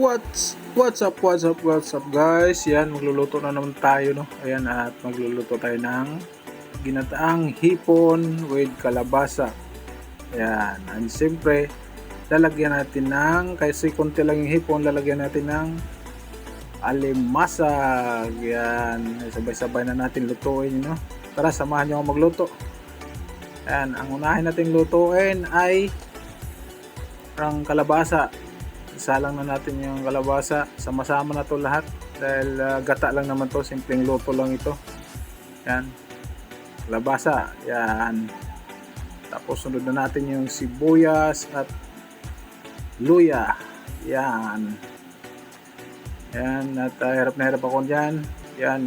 What's what's up, what's up, what's up guys? Yan, magluluto na naman tayo no. Ayan at magluluto tayo ng ginataang hipon with kalabasa. Ayan, and siyempre lalagyan natin ng kasi konti lang yung hipon, lalagyan natin ng alimasag. Yan, sabay-sabay na natin lutuin no. Tara, samahan niyo ako magluto. Ayan, ang unahin natin lutuin ay ang kalabasa isalang na natin yung kalabasa. Sama-sama na to lahat. Dahil ah, gata lang naman to. Simpleng luto lang ito. Yan. Kalabasa. Yan. Tapos sunod na natin yung sibuyas at luya. Yan. Yan. At ah, hirap na hirap ako dyan. Yan.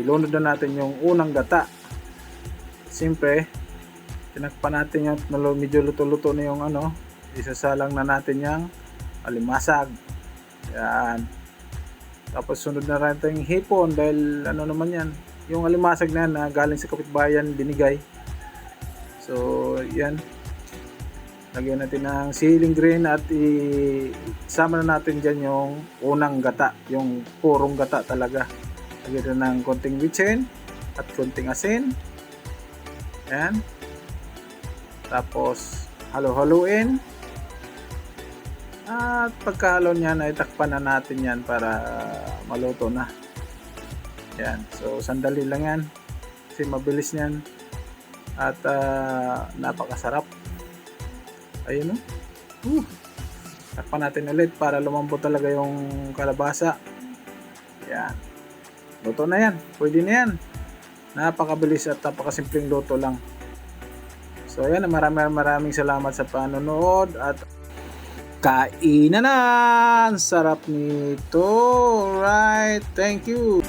Ilunod na natin yung unang gata. Siyempre tinakpan natin yung medyo luto-luto na yung ano. Isasalang na natin yung alimasag. Yan. Tapos sunod na rin tayong hipon dahil ano naman yan, yung alimasag na na galing sa kapitbayan binigay. So, yan. Lagyan natin ng ceiling green at isama na natin dyan yung unang gata, yung purong gata talaga. Lagyan na ng konting bitsin at konting asin. Yan. Tapos, halo-haluin. At pagkahalo niyan ay takpan na natin yan para maluto na. Yan. So sandali lang yan. Kasi mabilis niyan. At ah, napakasarap. Ayun o. Uh. Takpan natin ulit para lumambot talaga yung kalabasa. Yan. Luto na yan. Pwede na yan. Napakabilis at napakasimpleng luto lang. So ayan, maraming maraming salamat sa panonood at Kainan na! Sarap nito! Right, thank you!